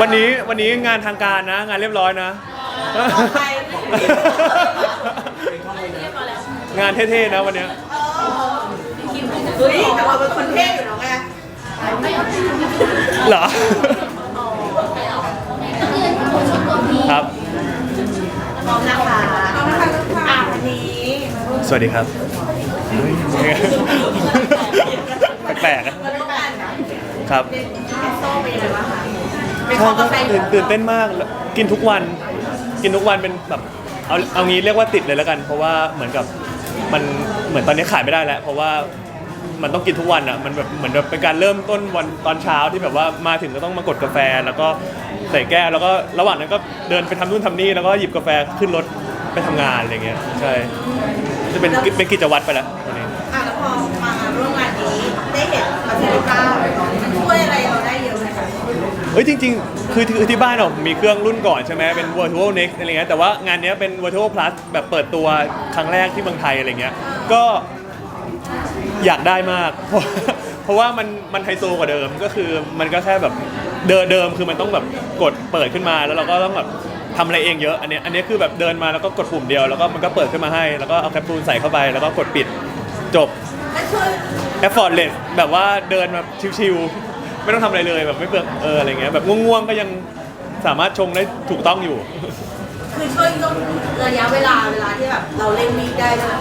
วันนี้วันนี้งานทางการนะ งานเรียบร้อยนะไปงานเท่ๆนะวันเนี้ยเฮ้ยแต่เราเป็นคนเท่อยู่แล้วไงเหรอ ครับ พร้อมนะคะพร้อมนะคะอะวันนี้สวัสดีครับเฮ้ยแปลกๆอะมันต้องการนะครับเป็นเอสโซ่เป็นยังไงบ้างคะ เป็นใช่คอกาก็แฟตื่นตื่นเต้นมากแล้วกินทุกวัน กินทุกวันเป็นแบบเอาเอางี้เรียกว่าติดเลยแล้วกัน เพราะว่าเหมือนกับมันเหมือนตอนนี้ขายไม่ได้แล้ว เพราะว่ามันต้องกินทุกวันอะมันแบบเหมือนแบบเป็นการเริ่มต้นวันตอนเช้าที่แบบว่ามาถึงก็ต้องมากดกาแฟ แล้วก็ใส่แก้วแล้วก็ระหว่างนั้นก็เดินไปทำนู่นทำนี่แล้วก็หยิบกาแฟขึ้นรถไปทำงานอะไรเงี้ยใช่จะเป็นเป็นกิจวัตรไปแล้วตอนนี้ อะแล้วพอมาร่วมงานนี้ได้เห็นมาเซริก้ามันช่วยอะไร เฮ้ยจริงๆ คือคือที่บ้านเรามีเครื่องรุ่นก่อนใช่ไหมเป็น Virtual Next อะไรเงี้ยแต่ว่างานเนี้ยเป็น Virtual Plus แบบเปิดตัวครั้งแรกที่เมืองไทยอะไรเงี้ยก็อยากได้มาก เพราะเพราะว่ามันมันไฮโซกว่าเดิมก็คือมันก็แค่แบบเดิมเดิมคือมันต้องแบบกดเปิดขึ้นมาแล้วเราก็ต้องแบบทำอะไรเองเยอะอันเนี้ยอันเนี้ยคือแบบเดินมาแล้วก็กดปุ่มเดียว แล้วก็มันก็เปิดขึ้นมาให้แล้วก็เอาแคปซูลใส่เข้าไปแล้วก็กดปิดจบ และช่วย effortless แบบว่าเดินแบบชิวๆ ไม่ต้องทำอะไรเลยแบบไม่เปลืองเอออะไรเงี้ยแบบง่วงๆก็ยังสามารถชงได้ถูกต้องอยู่ คือช่วยลดระยะเวลาเวลาที่แบบเราเล่นมีดได้ด้วย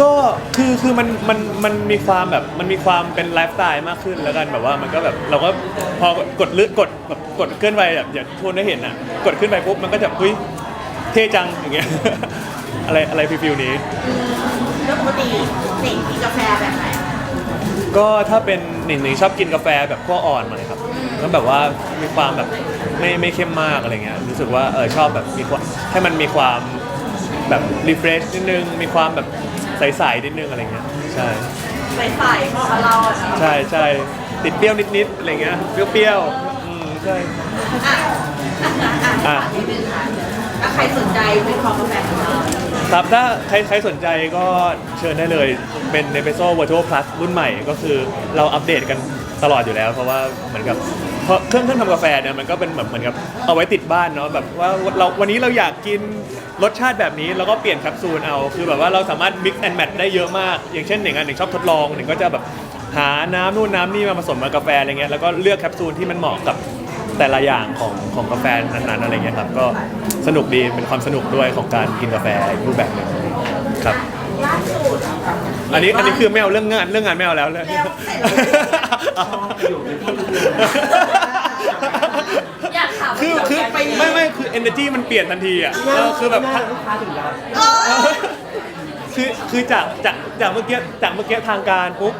ก็คือคือมันมันมันมีความแบบมันมีความเป็นไลฟ์สไตล์มากขึ้นแล้วกันแบบว่ามันก็แบบเราก็พอกดเลือดกดแบบกดเคลื่อนไหวแบบอย่างทุกคนได้เห็นอะกดขึ้นไปปุ๊บมันก็จะเฮ้ยเท่จังอย่างเงี้ย อะไรอะไรฟิวๆนี้ แล้วปกติหนิงกินกาแฟแบบไหน ก็ถ้าเป็นหนิงหนิงชอบกินกาแฟแบบขั้วอ่อนหน่อยครับก็แบบว่ามีความแบบไม่ไม่เข้มมากอะไรเงี้ยรู้สึกว่าเออชอบแบบมีความให้มันมีความแบบรีเฟรชนิดนึงมีความแบบใสๆนิดนึงอะไรเงี้ยใช่ใส่ใส่เหมาะกับเราอะใช่ใช่ติดเปรี้ยวนิดๆอะไรเงี้ยเปรี้ยวๆอืมใช่ อะอะอะอะนิดนึงค่ะถ้าใครสนใจเป็นคอกาแฟของเรา ครับถ้าใครใครสนใจก็เชิญได้เลยเป็น n e p e s o Virtual Plus รุ่นใหม่ก็คือเราอัปเดตกันตลอดอยู่แล้ว เพราะว่าเหมือนกับเพราะเครื่องเครื่องทำกาแฟเนี่ยมันก็เป็นแบบเหมือนกับเอาไว้ติดบ้านเนาะแบบว่าเราวันนี้เราอยากกินรสชาติแบบนี้เราก็เปลี่ยนแคปซูลเอาคือแบบว่าเราสามารถ mix and match ได้เยอะมาก อย่างเช่นหนึ่งอันหนึ่งชอบทดลองหนึ่งก็จะแบบหาน้ำนู่นน้ำนี่มาผสมกับกาแฟอะไรเงี้ยแล้วก็เลือกแคปซูลที่มันเหมาะกับ แต่ละอย่างของของกาแฟนั้นๆอะไรเงี้ยครับก็สนุกดีเป็นความสนุกด้วยของการกินกาแฟอีกรูปแบบหนึ่งครับ ล่าสุดอันนี้อันนี้คือไม่เอาเรื่องงานเรื่องงานไม่เอาแล้วเลย แล้วเสร็จแล้วอยากถามคือคือไม่ไม่คือ energy มันเปลี่ยนทันทีอะเออคือแบบคือคือจากจากจากเมื่อกี้จากเมื่อกี้ทางการปุ๊บ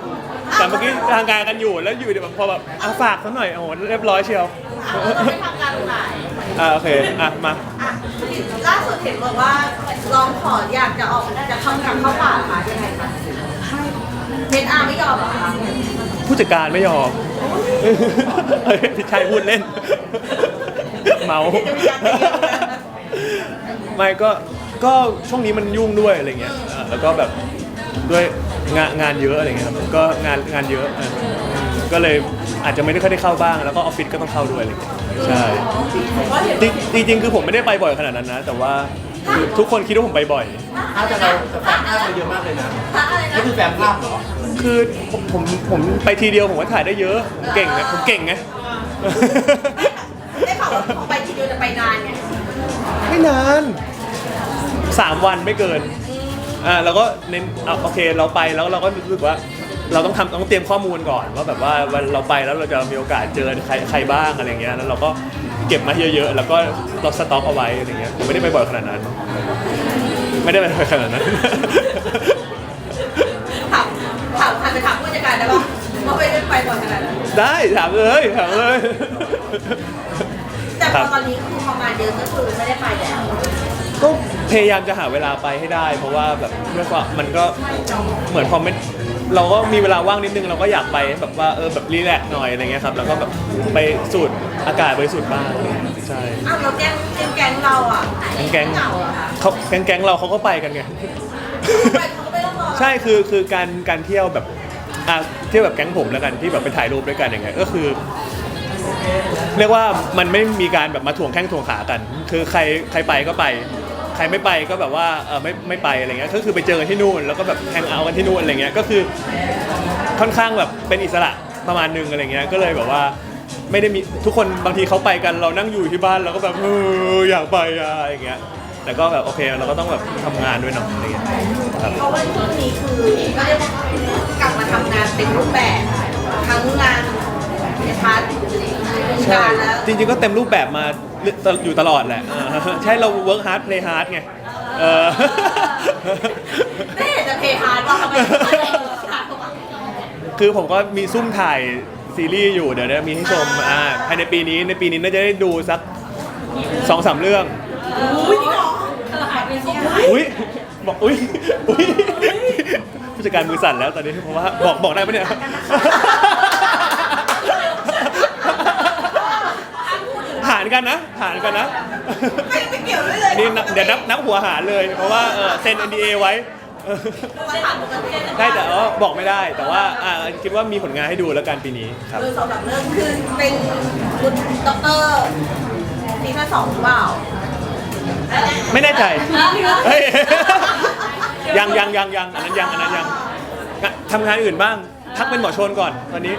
จากเมื่อกี้ทางการกันอยู่แล้วอยู่ดีแบบพอแบบอะฝากเขาหน่อยโอ้โหเรียบร้อยเชียว เราจะไม่ทำการตรงไหนอ่าโอเคอะมาอะล่าสุดเห็นบอกว่าร้องขออยากจะออกจะเข้ากลับเข้าป่าค่ะยังไงคะเบนอาร์ไม่ยอมเหรอคะผู้จัดการไม่ยอมเฮ้ยพี่ชายพูดเล่น เมาจะมีการตีกันนะไม่ก็ก็ช่วงนี้มันยุ่งด้วยอะไรเงี้ยอ่าแล้วก็แบบด้วยงานงานเยอะอะไรเงี้ยครับก็งานงานเยอะอะก็เลย อาจจะไม่ได้ค่อยได้เข้าบ้าง แล้วก็ออฟฟิศก็ต้องเข้าด้วยอะไรเงี้ยใช่ผมก็เห็นจริงจริงๆคือผมไม่ได้ไปบ่อยขนาดนั้นนะ แต่ว่าคือทุกคนคิดว่าผมไปบ่อยถ้าจะเราแต่แฟนภาพเราเยอะมากเลยนะพระอะไรนี่นะคือแฟนภาพเหรอคือผมผมผมไปทีเดียวผมก็ถ่ายได้เยอะผมเก่งไงผมเก่งไง ได้ข่าวว่าพอไปทีเดียวจะไปนานไงไม่นานสามวันไม่เกินอ่าเราก็เน้นเอาโอเคเราไปแล้วเราก็รู้สึกว่า เราต้องทำต้องเตรียมข้อมูลก่อนว่าแบบว่าวันเราไปแล้วเราจะมีโอกาสเจอใครใครบ้างอะไรเงี้ยแล้วเราก็เก็บมาเยอะๆ แล้วก็เราสต็อกเอาไว้อะไรเงี้ยผมไม่ได้ไปบ่อยขนาดนั้น ไม่ได้ไปบ่อยขนาดนั้น ถามถามถามไปถามผู้จัดการได้ป่ะว่าไปได้ไปก่อนขนาดนั้นได้ถามเลยถามเลย แต่พครัอบ ตอนนี้คือพองานเยอะก็คือไม่ได้ไปแล้วก็พยายามจะหาเวลาไปให้ได้ เพราะว่าแบบด้วยความมันก็เหมือนพอไม่ เราก็มีเวลาว่างนิดนึงเราก็อยากไปแบบว่าเออแบบรีแลกซ์หน่อยอะไรเงี้ยครับแล้วก็แบบไปสูดอากาศบริสุทธิ์บ้างอะไรเงี้ยใช่อ้าวเราแก๊งแก๊งแก๊งเราอะแก๊งเหงาเหรอคะเขาแก๊งแก๊งเราเขาก็ไปกันไง ไปเขาก็ไม่ต้องรอใช่คือคือการการเที่ยวแบบอะเที่ยวแบบแก๊งผมแล้วกันที่แบบไปถ่ายรูปด้วยกันอย่างเงี้ยก็คือ เรียกว่ามันไม่มีการแบบมาถ่วงแข้งถ่วงขากัน คือใครใครไปก็ไป ใครไม่ไปก็แบบว่าเออไม่ไม่ไปอะไรเงี้ยก็คือไปเจอกันที่นู่นแล้วก็แบบแฮงเอาท์กันที่นู่นอะไรเงี้ยก็คือค่อนข้างแบบเป็นอิสระประมาณนึงอะไรเงี้ยก็เลยแบบว่าไม่ได้มีทุกคนบางทีเขาไปกันเรานั่งอยู่ที่บ้านเราก็แบบเอออยากไปอะอะไรเงี้ยแต่ก็แบบโอเคเราก็ต้องแบบทำงานด้วยเนาะอะไรเงี้ยครับ เพราะว่าช่วงนี้คือก็เรียกว่ากลับมาทำงานเต็มรูปแบบ ทั้งงาน ในพาร์ทวงใช่การแล้วจริงๆก็เต็มรูปแบบมาอยู่ตลอดแหละเออใช่เรา work hard play hard ไงเออ ไม่เห็นจะเพย์ฮาร์ดว่าทำไมไม่ได้ฮาร์ดวะคือผมก็มีซุ่มถ่ายซีรีส์อยู่เดี๋ยวจะมีให้ชมอ่าภายในปีนี้ในปีนี้น่าจะได้ดูสักสองสามเรื่อง อุ้ยจริงเหรอหายไปที่ไหนอุ้ยบอกอุ้ยอุ้ยผู้จัดการมือสั่นแล้วตอนนี้เพราะว่าบอกบอกได้ปะเนี่ย กันนะ หารกันนะ ไม่ไม่เกี่ยวด้วยเลยนี่นับเดี๋ยวนับนับหัวหารเลย เพราะว่าเออเซ็น NDA ไว้เออมาถามปกติได้แต่ว่าบอกไม่ได้ แต่ว่าอ่าคิดว่ามีผลงานให้ดูแล้วกันปีนี้ครับ คือสำหรับเรื่องคือเป็นคุณด็อกเตอร์ซีซั่นสองหรือเปล่าไม่แน่ใจ เฮ้ย ยังยังยังยังอันนั้นยังอันนั้นยังงะทำงานอื่นบ้าง ทักเป็นหมอชนก่อนตอนนี้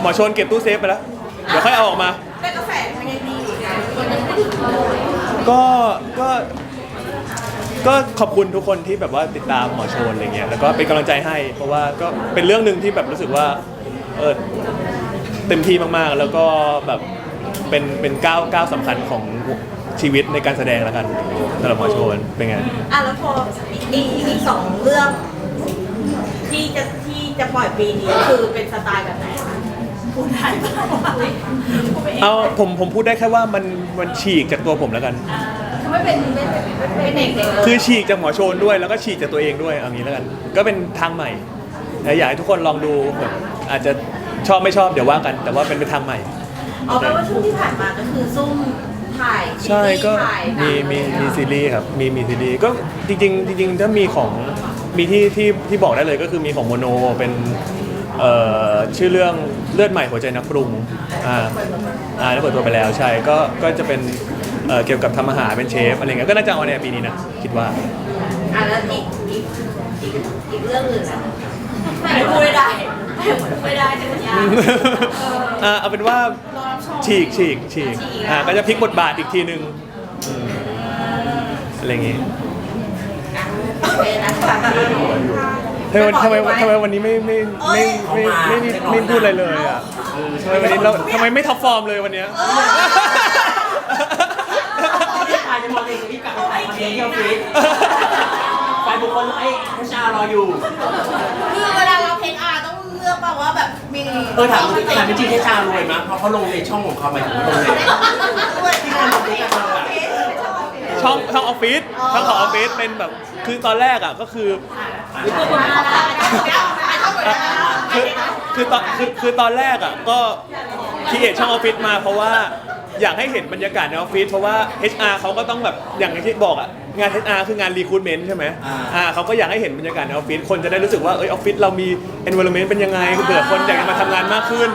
หมอชนเก็บตู้เซฟไปแล้ว เดี๋ยวค่อยเอาออกมาได้ก ก็ก็ก็ขอบคุณทุกคนที่แบบว่าติดตามหมอโชนอะไรเงี้ยแล้วก็เป็นกำลังใจให้ เพราะว่าก็เป็นเรื่องหนึ่งที่แบบรู้สึกว่าเออเต็มที่มากๆ แล้วก็แบบเป็นเป็นก้าวก้าวสำคัญของชีวิตในการแสดงแล้วกันสำหรับหมอโชนเป็นไง อะแล้วพออีกอีกสองเรื่อง ที่จะที่จะปล่อยปีนี้คือเป็นสไตล์แบบไหนคะ พูดได้เปล่าพูดไปเองเอาผมผมพูดได้แค่ว่ามันมันฉีกจากตัวผมแล้วกันไม่เป็นไม่เป็นไม่เป็นเด็กเลยคือฉีกจากหมอโชนด้วยแล้วก็ฉีกจากตัวเองด้วยเอางี้แล้วกัน ก็เป็นทางใหม่แต่อยากให้ทุกคนลองดูแบบอาจจะชอบไม่ชอบเดี๋ยวว่ากัน แต่ว่าเป็นเป็นทางใหม่ เอาแปลว่าช่วงที่ผ่านมาก็คือซุ่มถ่ายซีใช่รีส์ก็ถ่ายหนัมีงมีอะไรมีอย่างซีเงี้ยรีส์ครับมีมีซีรีส์ก็จริงๆจริงๆถ้ามีของมีที่ที่ที่บอกได้เลยก็คือมีของโมโนเป็น เอ่อชื่อเรื่องเลือดใหม่หัวใจนักปรุงอ่าอ่าได้เปิดตัวไปแล้วใช่ก็ก็จะเป็นเอ่อเกี่ยวกับทำอาหารเป็นเชฟอะไรเงี้ยก็น่าจะเอาในปีนี้นะคิดว่า อะแล้วอีกอีกอีกอีกเรื่องอื่นอะไม่พูดไม่ได้ไม่ได้จะยากอ่าเอาเป็นว่าฉีกฉีกฉีก อ่าก็จะพลิกบทบาทอีกทีนึงอืมอะไรอย่างงี้โอเคนะคะ ทำไมทำไมทำไมวันนี้ไม่ไม่ไม่ไม่ไม่ไม่ไม่ไม่พูดอะไรเลยอะทำไมวันนี้เราทำไมไม่ท็อปฟอร์มเลยวันเนี้ยพี่ชายจะมองเองรีบกลับไปถ่ายคอนเทนต์ที่ออฟฟิศฝ่ายบุคคลไอ้ผู้ชายรออยู่ คือเวลาเราเทคอาร์ต้องเลือกแบบว่าแบบมีเออถามถามจริงๆให้ชารวยมั้ยเพราะเขาลงในช่องของเขาหมายถึงว่าลงในด้วยที่เราเทคอาร์ช่องช่องออฟฟิศช่องของออฟฟิศเป็นแบบคือตอนแรกอะก็คือ คือคือตอนคือคือตอนแรกอะก็คีเอทช่องออฟฟิศมาเพราะว่าอยากให้เห็นบรรยากาศในออฟฟิศเพราะว่า HR เขาก็ต้องแบบอย่างที่บอกอะงาน HR คืองานรีคูดเมนต์ใช่ไหมอ่าเขาก็อยากให้เห็นบรรยากาศในออฟฟิศคนจะได้รู้สึกว่าเออออฟฟิศเรามี environment เป็นยังไงเผื่อคนอยากจะมาทำงานมากขึ้น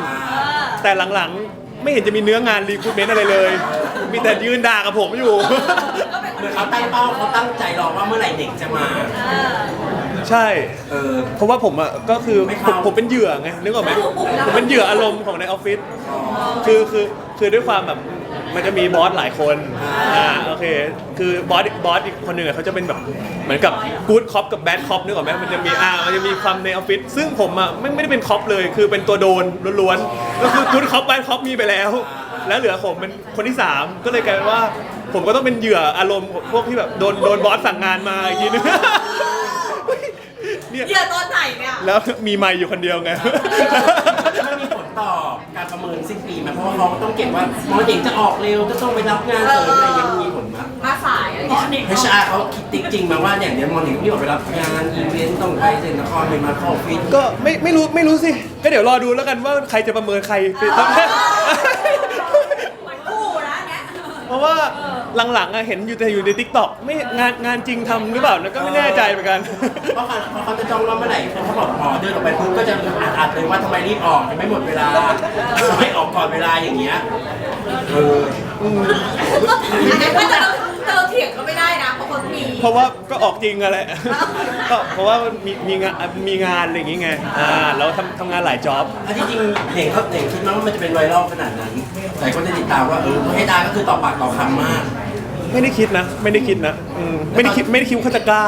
แต่หลังๆไม่เห็นจะมีเนื้องานรีคูดเมนต์อะไรเลย มีแต่ยืนด่ากับผมอยู่ เหมือนเขาตั้งเป้าเขาตั้งใจรอว่าเมื่อไหร่เด็กจะมา ใช่ เออ เพราะว่าผมอะก็คือไม่ผมเข้าผมเป็นเหยื่อไงนึกออกไหมผมเป็นเหยื่ออารมณ์ของในออฟฟิศคือคือคือด้วยความแบบมันจะมีบอสหลายคนอ่าโอเคคือบอสบอสอีกคนหนึ่งอะเขาจะเป็นแบบเหมือนกับกู๊ดคอปกับแบดคอปนึกออกไหมมันจะมีอ่ามันจะมีความในออฟฟิศซึ่งผมอะไม่ไม่ได้เป็นคอปเลย คือเป็นตัวโดนล้วนๆก็คือกู๊ดคอปแบดคอปมีไปแล้ว แล้วเหลือผมเป็นคนที่สามก็เลยกลายเป็นว่า ผมก็ต้องเป็นเหยื่ออารมณ์พวกที่แบบโดนโดนบอสสั่งงานมาอีกทีนึง เนี่ยเหยื่อตอนไหนเนี่ยแล้วมีไมค์อยู่คนเดียวไง มันมีผลต่อการประเมินสิ้นปีไหมเพราะว่าเขาต้องเก็บว่าหมอเด็กจะออกเร็วก็ต้องไปรับงานเสริมอะไรอย่างเงี้ยมันมีผลมั้ยมาสายอะไรอย่างเงี้ยให้ชาเขาคิดจริงๆมาว่าอย่างเนี้ยหมอเด็กที่ออกไปรับงานอีเวนต์ต้องไปเซ็นนครไปมาเข้าออฟฟิศก็ไม่ไม่รู้ไม่รู้สิ ก็เดี๋ยวรอดูแล้วกันว่าใครจะประเมินใครต้องคู่นะ เนี่ยเพราะว่าหลังๆอะเห็นอยู่แต่อยู่ในทิกตอกไม่งานงานจริงทำหรือเปล่านะก็ไม่แน่ใจเหมือนกัน เพราะเขาเพราะเขาจะจ้องว่าเมื่อไหร่เขาบอกหมอเดินออกไปปุ๊บก็จะอัดๆเลยว่าทำไมรีบออกยังไม่หมดเวลาไม่ออกก่อนเวลาอย่างเงี้ยเอออันนี้ว่าเราเราเถียงก็ไม่ได้นะ เพราะคนมีเพราะว่าก็ออกจริงอะแหละก็เพราะว่ามีมีงานมีงานอะไรอย่างงี้ไงอ่าเราทำทำงานหลายจ็อบ อันที่จริงเห็นเขาเห็นคิดไหมว่ามันจะเป็นไวรัลขนาดนั้นหลายคนจะติดตามว่าเออให้ดาก็คือต่อปากต่อคำมากไม่ได้คิดนะ ไม่ได้คิดนะอืมไม่ได้คิดไม่ได้คิดว่าเขาจะกล้า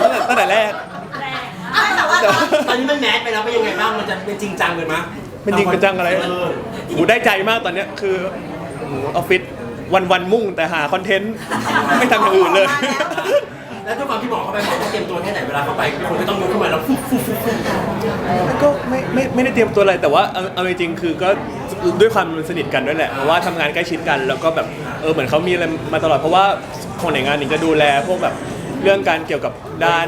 ตั้งแต่ตั้งแต่แรกอะแต่ว่าตอนตอนนี้มันแมสไปแล้วเป็นยังไงบ้างมันจะเป็นจริงจังเลยมั้ยเป็นจริงเป็นจังอะไร เออ หูได้ใจมากตอนเนี้ยคือโอ้โหออฟฟิศ วันวันๆมุ่งแต่หาคอนเทนต์ ไม่ทำอย่างอื่นเลย แล้วด้วยความที่หมอเข้าไปหมอต้องเตรียมตัวแค่ไหนเวลาเข้าไปคนก็ต้องยกขึ้นมาแล้วฟุ๊บฟุ๊บฟุ๊บฟุ๊บก็ไม่ไม่ไม่ได้เตรียมตัวอะไรแต่ว่าเอาเอาจริงๆคือก็ด้วยความสนิทกันด้วยแหละเพราะว่าทำงานใกล้ชิดกันแล้วก็แบบเออเหมือนเขามีอะไรมาตลอดเพราะว่าคนไหนงานหนึ่งจะดูแลพวกแบบเรื่องการเกี่ยวกับด้าน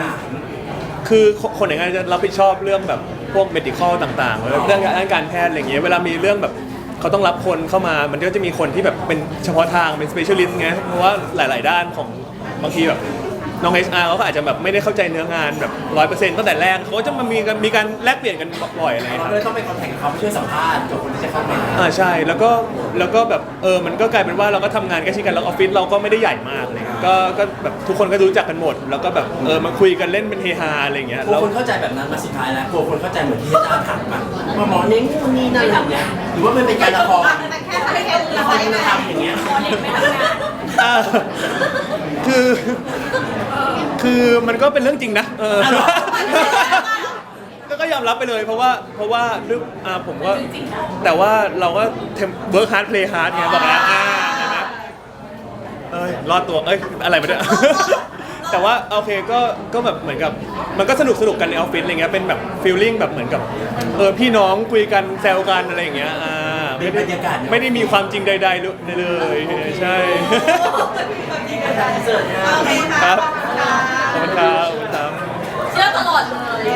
คือคนไหนงานจะรับผิดชอบเรื่องแบบพวก medical ต่างๆ เรื่องด้านการแพทย์อะไรอย่างเงี้ย เวลามีเรื่องแบบ เขาต้องรับคนเข้ามามันก็จะมีคนที่แบบเป็นเฉพาะทางเป็น specialist ไงเพราะว่าหลาย ๆ ด้านของบางทีแบบน้อง HR เขาก็อาจจะแบบไม่ได้เข้าใจเนื้องานแบบร้อยเปอร์เซ็นต์ตั้งแต่แรกเขาก็จะมามีกันมีการแลกเปลี่ยนกันบ่อยๆอะไรอย่างเราเงี้ยครับ เลยต้องไปคอนแทคกับเขาไปช่วยสัมภาษณ์กับคนที่จะเข้ามาอ่าใช่แล้วก็แล้วก็แบบเออมันก็กลายเป็นว่าเราก็ทำงานใกล้ชิดกันแล้วออฟฟิศเราก็ไม่ได้ใหญ่มากอะไรเงี้ยก็ก็แบบทุกคนก็รู้จักกันหมด แล้วก็แบบเออมาคุยกันเล่นเป็นเฮฮาอะไรเงี้ยกลัวแล้วคนเข้าใจแบบนั้นมาสุดท้ายแล้วกลัวคนเข้าใจเหมือนที่อาจารย์ถามมา ว่าหมอเน้งนู่นนี่นั่นอะไรอย่างเงี้ยหรือว่ามันเป็นการละครแต่แค่ให้แค่ละละคครรคุณไม่ธรทรมอย่างเงี้ยำอ่าคือ คือมันก็เป็นเรื่องจริงนะเอออะเหรอก็ก็ยอมรับไปเลยเพราะว่าเพราะว่าเรื่องอ่าผมก็แต่ว่าเราก็เวิร์กฮาร์ดเพลย์ฮาร์ดไงบอกแล้วอ่าใช่ไหมเอ้ยรอดตัวเอ้ยอะไรมาเนี่ย แต่ว่าโอเคก็ก็แบบเหมือนกับมันก็สนุกสนุกกันในออฟฟิศอะไรเงี้ยเป็นแบบฟีลลิ่งแบบเหมือนกับเออพี่น้องคุยกันแซวกันอะไรอย่างเงี้ยอ่าไม่ได้เป็นบรรยากาศไม่ได้มีความจริงใดๆเลยใช่ครับ ขอบคุณครับขอบคุณครับ เชื่อตลอดเลย